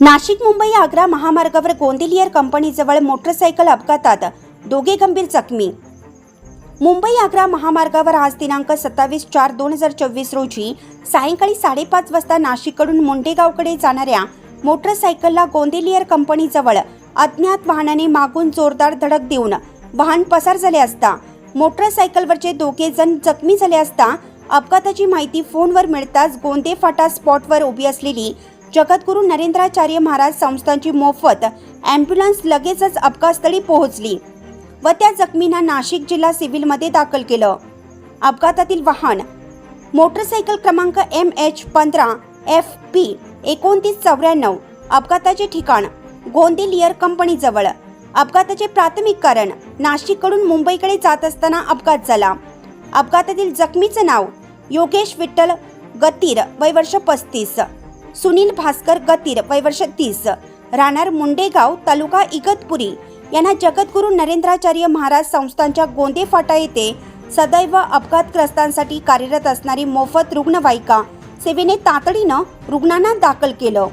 नाशिक मुंबई आग्रा महामार्गावर गोंदिलियर कंपनीजवळ मोटरसायकल अपघातात दोघे गंभीर जखमी. मुंबई आग्रा महामार्गावर आज दिनांक सत्तावीस चार दोन हजार चोवीस रोजी सायंकाळी साडेपाच वाजता नाशिककडून मुंडेगावकडे जाणाऱ्या मोटरसायकलला गोंदिलियर कंपनीजवळ अज्ञात वाहनाने मागून जोरदार धडक देऊन वाहन पसार झाले असता मोटरसायकलवरचे दोघे जण जखमी झाले असता अपघाताची माहिती फोनवर मिळताच गोंदे फाटा स्पॉटवर उभी असलेली जगद्गुरू नरेंद्राचार्य महाराज संस्थांची मोफत ॲम्ब्युलन्स लगेचच अपघातस्थळी पोहोचली व त्या जखमींना नाशिक जिल्हा सिव्हिलमध्ये दाखल केलं. अपघातातील वाहन मोटरसायकल क्रमांक एम एच पंधरा एफ पी एकोणतीस चौऱ्याण्णव अपघाताचे ठिकाण गोंदिलियर कंपनीजवळ. अपघाताचे प्राथमिक कारण नाशिककडून मुंबईकडे जात असताना अपघात झाला. अपघातातील जखमीचं नाव योगेश विठ्ठल गतीर वय वर्ष पस्तीस. सुनील भास्कर गतीर वयवर्ष तीस. राहणार मुंडेगाव तालुका इगतपुरी. यांना जगद्गुरू नरेंद्राचार्य महाराज संस्थांच्या गोंदे फाटा येथे सदैव अपघातग्रस्तांसाठी कार्यरत असणारी मोफत रुग्णवाहिका सेवेने तातडीनं रुग्णांना दाखल केलं.